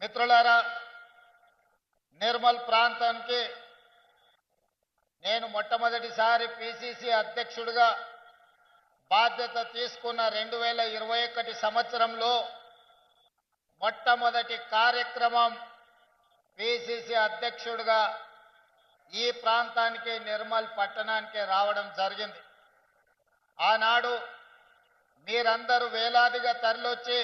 మిత్రులారా నిర్మల్ ప్రాంతానికి నేను మొట్టమొదటిసారి పిసిసి అధ్యక్షుడిగా బాధ్యత తీసుకున్న రెండు వేల ఇరవై ఒకటి సంవత్సరంలో మొట్టమొదటి కార్యక్రమం పిసిసి అధ్యక్షుడిగా ఈ ప్రాంతానికి నిర్మల్ పట్టణానికి రావడం జరిగింది. ఆనాడు మీరందరూ వేలాదిగా తరలొచ్చి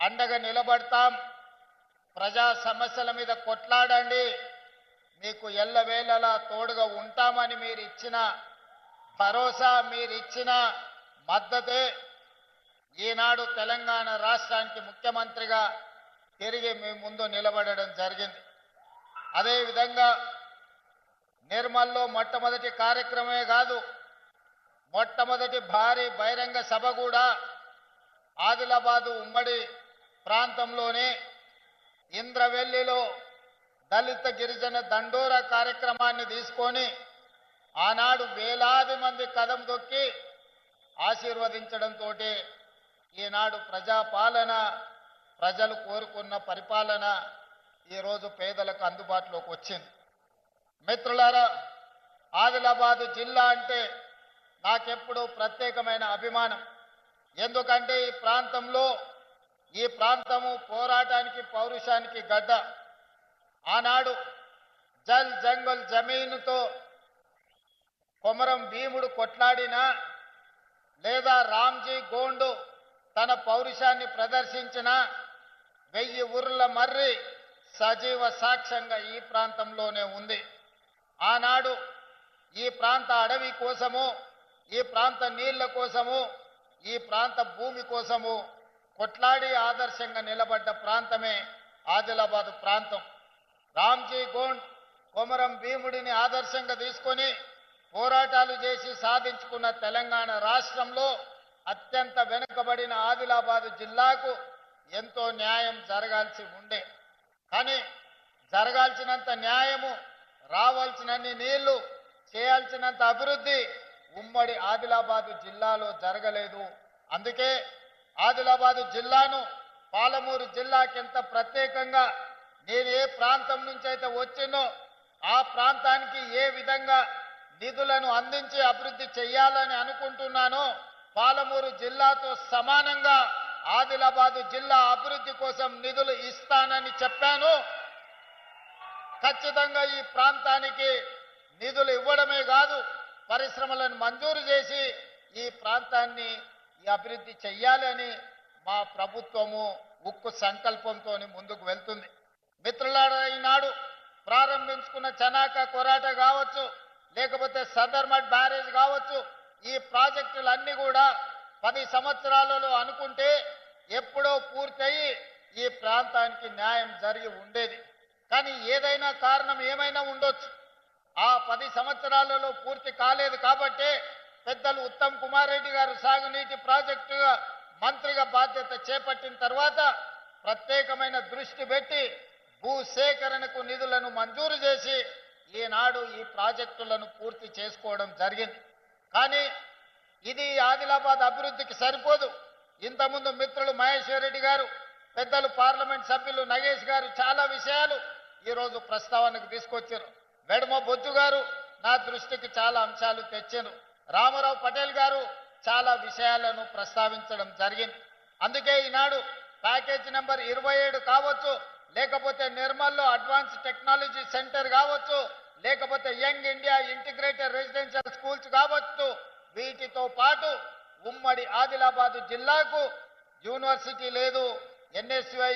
అండగా నిలబడతాం. ప్రజా సమస్యల మీద కొట్లాడండి. మీకు ఎల్లవేళలా తోడుగా ఉంటామని మీరు ఇచ్చిన భరోసా మీరు ఇచ్చిన మద్దతే ఈనాడు తెలంగాణ రాష్ట్రానికి ముఖ్యమంత్రిగా తిరిగి మీ ముందు నిలబడడం జరిగింది. అదేవిధంగా నిర్మల్లో మొట్టమొదటి కార్యక్రమమే కాదు మొట్టమొదటి భారీ బహిరంగ సభ కూడా ఆదిలాబాదు ఉమ్మడి ప్రాంతంలోనే ఇంద్రవెల్లిలో దళిత గిరిజన దండోరా కార్యక్రమాన్ని తీసుకొని ఆనాడు వేలాది మంది కదం దొక్కి ఆశీర్వదించడంతో ఈనాడు ప్రజాపాలన ప్రజలు కోరుకున్న పరిపాలన ఈరోజు పేదలకు అందుబాటులోకి వచ్చింది. మిత్రులారా ఆదిలాబాదు జిల్లా అంటే నాకెప్పుడు ప్రత్యేకమైన అభిమానం. ఎందుకంటే ఈ ప్రాంతంలో ఈ ప్రాంతము పోరాటానికి పౌరుషానికి గడ్డ. ఆనాడు జల్ జంగల్ జమీనుతో కొమరం భీముడు కొట్లాడినా లేదా రామ్జీ గోండు తన పౌరుషాన్ని ప్రదర్శించిన వెయ్యి ఊర్ల మర్రి సజీవ సాక్ష్యంగా ఈ ప్రాంతంలోనే ఉంది. ఆనాడు ఈ ప్రాంత అడవి కోసము ఈ ప్రాంత నీళ్ళ కోసము ఈ ప్రాంత భూమి కోసము కొట్లాడి ఆదర్శంగా నిలబడ్డ ప్రాంతమే ఆదిలాబాద్ ప్రాంతం. రామ్జీ గోండ్ కొమరం భీముడిని ఆదర్శంగా తీసుకొని పోరాటాలు చేసి సాధించుకున్న తెలంగాణ రాష్ట్రంలో అత్యంత వెనుకబడిన ఆదిలాబాద్ జిల్లాకు ఎంతో న్యాయం జరగాల్సి ఉండే. కానీ జరగాల్సినంత న్యాయము రావాల్సినన్ని నీళ్ళు చేయాల్సినంత అభివృద్ధి ఉమ్మడి ఆదిలాబాదు జిల్లాలో జరగలేదు. అందుకే ఆదిలాబాదు జిల్లాను పాలమూరు జిల్లాకి ఎంత ప్రత్యేకంగా నేను ఏ ప్రాంతం నుంచి అయితే వచ్చినో ఆ ప్రాంతానికి ఏ విధంగా నిధులను అందించి అభివృద్ధి చేయాలని అనుకుంటున్నానో పాలమూరు జిల్లాతో సమానంగా ఆదిలాబాదు జిల్లా అభివృద్ధి కోసం నిధులు ఇస్తానని చెప్పాను. ఖచ్చితంగా ఈ ప్రాంతానికి నిధులు ఇవ్వడమే కాదు పరిశ్రమలను మంజూరు చేసి ఈ ప్రాంతాన్ని ఈ అభివృద్ధి చెయ్యాలని మా ప్రభుత్వము ఉక్కు సంకల్పంతో ముందుకు వెళ్తుంది. మిత్రులారా ఈనాడు ప్రారంభించుకున్న చనాక కొరాట కావచ్చు లేకపోతే సదర్మట్ బ్యారేజ్ కావచ్చు ఈ ప్రాజెక్టులన్నీ కూడా పది సంవత్సరాలలో అనుకుంటే ఎప్పుడో పూర్తయి ఈ ప్రాంతానికి న్యాయం జరిగి ఉండేది. కానీ ఏదైనా కారణం ఏమైనా ఉండొచ్చు. ఆ పది సంవత్సరాలలో పూర్తి కాలేదు కాబట్టే పెద్దలు ఉత్తమ్ కుమార్ రెడ్డి గారు సాగునీటి ప్రాజెక్టుగా మంత్రిగా బాధ్యత చేపట్టిన తర్వాత ప్రత్యేకమైన దృష్టి పెట్టి భూసేకరణకు నిధులను మంజూరు చేసి ఈనాడు ఈ ప్రాజెక్టులను పూర్తి చేసుకోవడం జరిగింది. కానీ ఇది ఆదిలాబాద్ అభివృద్ధికి సరిపోదు. ఇంతకుముందు మిత్రులు మహేశ్వర్ రెడ్డి గారు పెద్దలు పార్లమెంట్ సభ్యులు నగేష్ గారు చాలా విషయాలు ఈరోజు ప్రస్తావనకు తీసుకొచ్చారు. వెడమ బొజ్జు గారు నా దృష్టికి చాలా అంశాలు తెచ్చారు. రామారావు పటేల్ గారు చాలా విషయాలను ప్రస్తావించడం జరిగింది. అందుకే ఈనాడు ప్యాకేజ్ నెంబర్ ఇరవై ఏడు కావచ్చు లేకపోతే నిర్మల్లో అడ్వాన్స్ టెక్నాలజీ సెంటర్ కావచ్చు లేకపోతే young India integrated residential schools కావచ్చు వీటితో పాటు ఉమ్మడి ఆదిలాబాదు జిల్లాకు యూనివర్సిటీ లేదు ఎన్ఎస్యుఐ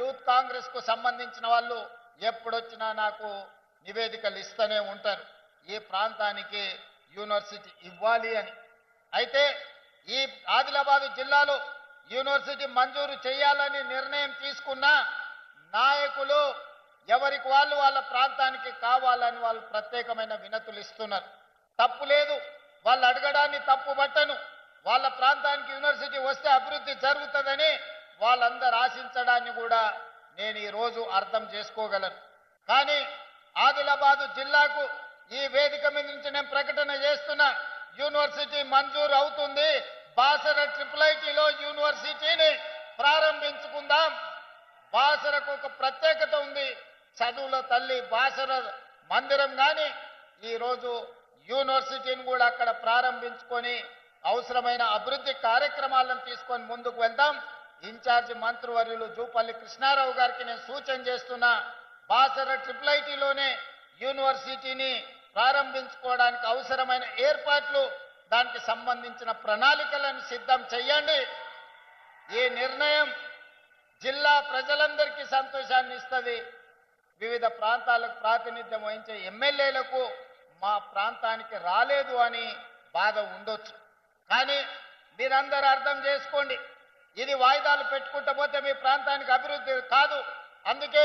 యూత్ కాంగ్రెస్కు సంబంధించిన వాళ్ళు ఎప్పుడొచ్చినా నాకు నివేదికలు ఇస్తూనే ఉంటారు. ఈ ప్రాంతానికి యూనివర్సిటీ ఇవ్వాలి అని. అయితే ఈ ఆదిలాబాదు జిల్లాలో యూనివర్సిటీ మంజూరు చేయాలని నిర్ణయం తీసుకున్న నాయకులు ఎవరికి వాళ్ళు వాళ్ళ ప్రాంతానికి కావాలని వాళ్ళు ప్రత్యేకమైన వినతులు ఇస్తున్నారు. తప్పు లేదు. వాళ్ళు అడగడాన్ని తప్పు పట్టను. వాళ్ళ ప్రాంతానికి యూనివర్సిటీ వస్తే అభివృద్ధి జరుగుతుందని వాళ్ళందరూ ఆశించడాన్ని కూడా నేను ఈ రోజు అర్థం చేసుకోగలను. కానీ ఆదిలాబాదు జిల్లాకు ఈ వేదిక మీద నుంచి నేను ప్రకటన యూనివర్సిటీ మంజూరు అవుతుంది. బాసర ట్రిపుల్ ఐటీలో యూనివర్సిటీని ప్రారంభించుకుందాం. బాసరకు ఒక ప్రత్యేకత ఉంది. చదువుల తల్లి బాసర మందిరం కానీ ఈరోజు యూనివర్సిటీని కూడా అక్కడ ప్రారంభించుకొని అవసరమైన అభివృద్ధి కార్యక్రమాలను తీసుకొని ముందుకు వెళ్దాం. ఇన్ఛార్జి మంత్రివర్యులు జూపల్లి కృష్ణారావు గారికి నేను సూచన చేస్తున్నా. బాసర ట్రిపుల్ ఐటీలోనే యూనివర్సిటీని ప్రారంభించుకోవడానికి అవసరమైన ఏర్పాట్లు దానికి సంబంధించిన ప్రణాళికలను సిద్ధం చేయండి ఈ నిర్ణయం జిల్లా ప్రజలందరికీ సంతోషాన్ని ఇస్తుంది. వివిధ ప్రాంతాలకు ప్రాతినిధ్యం వహించే ఎమ్మెల్యేలకు మా ప్రాంతానికి రాలేదు అని బాధ ఉండొచ్చు. కానీ మీరందరూ అర్థం చేసుకోండి. ఇది వాయిదాలు పెట్టుకుంటూ పోతే మీ ప్రాంతానికి అభివృద్ధి కాదు. అందుకే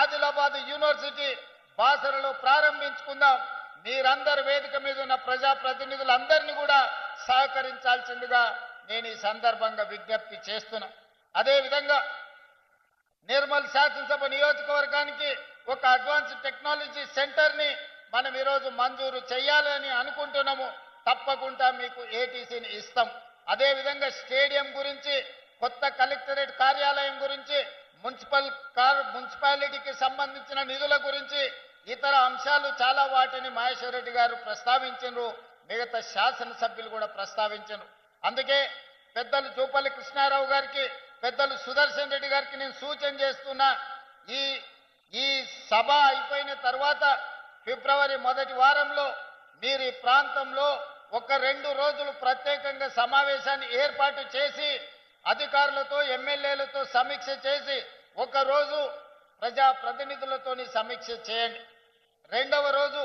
ఆదిలాబాద్ యూనివర్సిటీ బాసరలో ప్రారంభించుకుందాం. మీరందరు వేదిక మీద ఉన్న ప్రజాప్రతినిధులందరినీ కూడా సహకరించాల్సిందిగా నేను ఈ సందర్భంగా విజ్ఞప్తి చేస్తున్నా. అదేవిధంగా నిర్మల్ శాసనసభ నియోజకవర్గానికి ఒక అడ్వాన్స్ టెక్నాలజీ సెంటర్ని మనం ఈరోజు మంజూరు చేయాలని అనుకుంటున్నాము. తప్పకుండా మీకు ఏటీసీని ఇస్తాం. అదేవిధంగా స్టేడియం గురించి కొత్త కలెక్టరేట్ కార్యాలయం గురించి మున్సిపల్ కార్ మున్సిపాలిటీకి సంబంధించిన నిధుల గురించి ఇతర అంశాలు చాలా వాటిని మహేశ్వరరెడ్డి గారు ప్రస్తావించారు మిగతా శాసనసభ్యులు కూడా ప్రస్తావించారు అందుకే పెద్దలు జూపల్లి కృష్ణారావు గారికి పెద్దలు సుదర్శన్ రెడ్డి గారికి నేను సూచన చేస్తున్నా ఈ ఈ సభ అయిపోయిన తర్వాత ఫిబ్రవరి మొదటి వారంలో మీరు ఈ ప్రాంతంలో ఒక రెండు రోజులు ప్రత్యేకంగా సమావేశాన్ని ఏర్పాటు చేసి అధికారులతో ఎమ్మెల్యేలతో సమీక్ష చేసి ఒకరోజు ప్రజా ప్రతినిధులతోని సమీక్ష చేయండి. రెండవ రోజు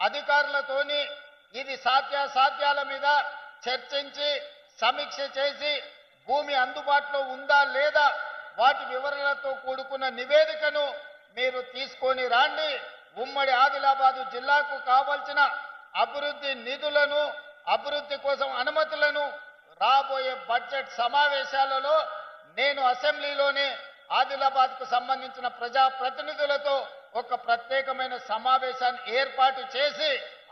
అధికారులతోని ఇది సాధ్యాసాధ్యాల మీద చర్చించి సమీక్ష చేసి భూమి అందుబాటులో ఉందా లేదా వాటి వివరాలతో కూడుకున్న నివేదికను మీరు తీసుకొని రాండి. ఉమ్మడి ఆదిలాబాదు జిల్లాకు కావలసిన అభివృద్ధి నిధులను అభివృద్ధి కోసం అనుమతులను రాబోయే బడ్జెట్ సమావేశాలలో నేను అసెంబ్లీలోనే ఆదిలాబాద్కు సంబంధించిన ప్రజా ప్రతినిధులతో ఒక ప్రత్యేకమైన సమావేశాన్ని ఏర్పాటు చేసి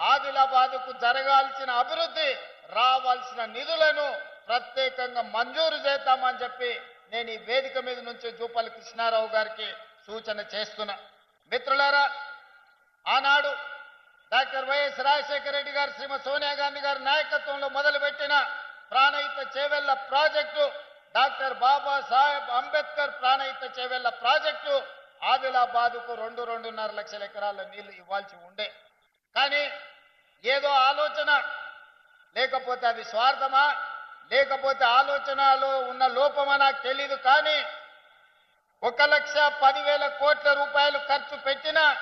ఆదిలాబాద్కు జరగాల్సిన అభివృద్ధి రావాల్సిన నిధులను ప్రత్యేకంగా మంజూరు చేద్దామని చెప్పి నేను ఈ వేదిక మీద నుంచి జూపల్లి కృష్ణారావు గారికి సూచన చేస్తున్నా. మిత్రులారా ఆనాడు డాక్టర్ వైఎస్ రాజశేఖర రెడ్డి గారు శ్రీమతి సోనియా గాంధీ గారి నాయకత్వంలో మొదలుపెట్టిన Pranahita Chevella project doctor Babasaheb Ambedkar Pranahita Chevella project ఆదిలాబాదుకు రెండు రెండున్నర లక్షల ఎకరాల నీళ్ళు ఇవ్వాల్సి ఉండే. కానీ ఏదో ఆలోచన లేకపోతే అది స్వార్థమా లేకపోతే ఆలోచనలో ఉన్న లోపమా నాకు తెలీదు. కానీ ఒక లక్ష పదివేల కోట్ల రూపాయలు ఖర్చు పెట్టినా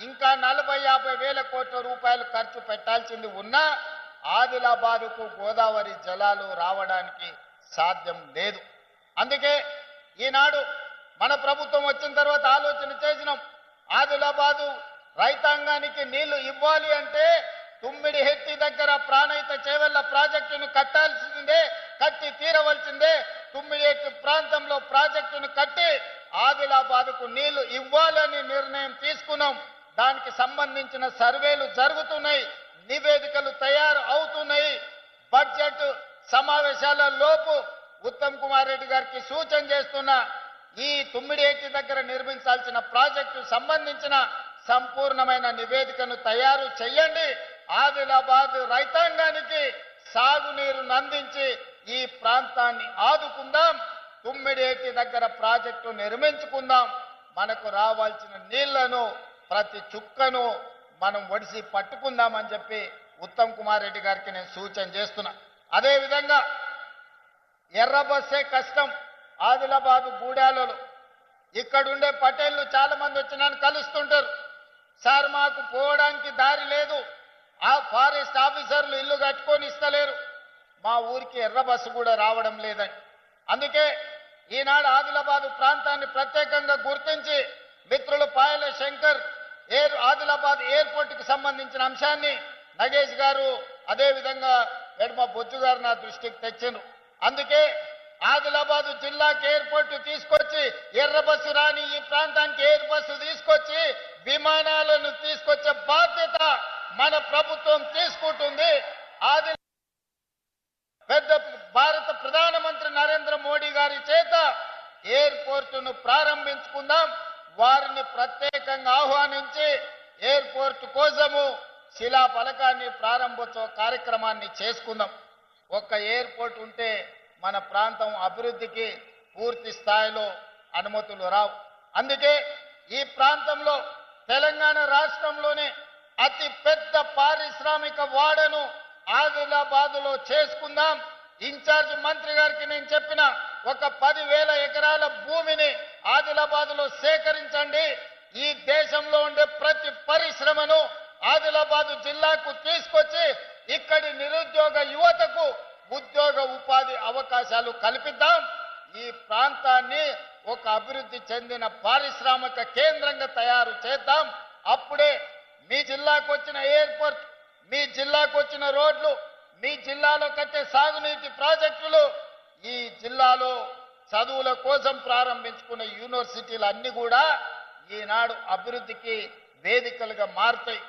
ఇంకా నలభై యాభై వేల కోట్ల రూపాయలు ఖర్చు పెట్టాల్సింది ఉన్నా ఆదిలాబాదుకు గోదావరి జలాలు రావడానికి సాధ్యం లేదు. అందుకే ఈనాడు మన ప్రభుత్వం వచ్చిన తర్వాత ఆలోచన చేసినాం. ఆదిలాబాదు రైతాంగానికి నీళ్ళు ఇవ్వాలి అంటే తుమ్మిడి హెట్టి దగ్గర ప్రాణహిత చేవెళ్ళ ప్రాజెక్టును కట్టాల్సిందే కట్టి తీరవలసిందే. తుమ్మిడి హెత్తి ప్రాంతంలో ప్రాజెక్టును కట్టి ఆదిలాబాదుకు నీళ్ళు ఇవ్వాలని నిర్ణయం తీసుకున్నాం. దానికి సంబంధించిన సర్వేలు జరుగుతున్నాయి నివేదికలు తయారు అవుతున్నాయి. బడ్జెట్ సమావేశాల లోపు ఉత్తమ్ కుమార్ రెడ్డి గారికి సూచన చేస్తున్నా ఈ తుమ్మిడేటి దగ్గర నిర్మించాల్సిన ప్రాజెక్టు సంబంధించిన సంపూర్ణమైన నివేదికను తయారు చేయండి ఆదిలాబాద్ రైతాంగానికి సాగునీరును అందించి ఈ ప్రాంతాన్ని ఆదుకుందాం. తుమ్మిడేటి దగ్గర ప్రాజెక్టు నిర్మించుకుందాం. మనకు రావాల్సిన నీళ్ళను ప్రతి చుక్కను మనం ఒడిసి పట్టుకుందామని చెప్పి ఉత్తమ్ కుమార్ రెడ్డి గారికి నేను సూచన చేస్తున్నా. అదేవిధంగా ఎర్ర బస్సే కష్టం. ఆదిలాబాదు గూడాలలో ఇక్కడుండే పటేళ్ళు చాలా మంది వచ్చి నన్ను కలుస్తుంటారు. సార్ మాకు పోవడానికి దారి లేదు. ఆ ఫారెస్ట్ ఆఫీసర్లు ఇల్లు కట్టుకొని ఇస్తలేరు. మా ఊరికి ఎర్ర బస్సు కూడా రావడం లేదని. అందుకే ఈనాడు ఆదిలాబాదు ప్రాంతాన్ని ప్రత్యేకంగా గుర్తించి మిత్రులు పాయల శంకర్ ఎయిర్ ఆదిలాబాద్ ఎయిర్పోర్ట్కి సంబంధించిన అంశాన్ని నగేష్ గారు అదేవిధంగా ఎడమ బొజ్జు గారు నా దృష్టికి తెచ్చిండ్రు. అందుకే ఆదిలాబాద్ జిల్లాకి ఎయిర్పోర్ట్ తీసుకొచ్చి ఎర్ర బస్సు రాని ఈ ప్రాంతానికి ఎయిర్ బస్సు తీసుకొచ్చి విమానాలను తీసుకొచ్చే బాధ్యత మన ప్రభుత్వం తీసుకుంటుంది. ఆది పెద్ద భారత ప్రధానమంత్రి నరేంద్ర మోడీ గారి చేత ఎయిర్పోర్టును ప్రారంభించుకుందాం. వారిని ప్రత్యేకంగా ఆహ్వానించి ఎయిర్పోర్ట్ కోసము శిలా ఫలకాన్ని ప్రారంభోత్సవ కార్యక్రమాన్ని చేసుకుందాం. ఒక్క ఎయిర్పోర్ట్ ఉంటే మన ప్రాంతం అభివృద్ధికి పూర్తి స్థాయిలో అనుమతులు రావు. అందుకే ఈ ప్రాంతంలో తెలంగాణ రాష్ట్రంలోనే అతి పెద్ద పారిశ్రామిక వాడను ఆదిలాబాదులో చేసుకుందాం. ఇన్ఛార్జ్ మంత్రి గారికి నేను చెప్పిన ఒక పదివేల ఎకరాల భూమిని ఆదిలాబాదులో సేకరించండి. ఈ దేశంలో ఉండే ప్రతి పరిశ్రమను ఆదిలాబాదు జిల్లాకు తీసుకొచ్చి ఇక్కడి నిరుద్యోగ యువతకు ఉద్యోగ ఉపాధి అవకాశాలు కల్పిద్దాం. ఈ ప్రాంతాన్ని ఒక అభివృద్ధి చెందిన పారిశ్రామిక కేంద్రంగా తయారు చేద్దాం. అప్పుడే మీ జిల్లాకు వచ్చిన ఎయిర్పోర్ట్ మీ జిల్లాకు వచ్చిన రోడ్లు మీ జిల్లాలో కట్టే సాగునీటి ప్రాజెక్టులు ఈ జిల్లాలో చదువుల కోసం ప్రారంభించుకున్న యూనివర్సిటీలు అన్ని కూడా ఈనాడు అభివృద్ధికి వేదికలుగా మారుతాయి.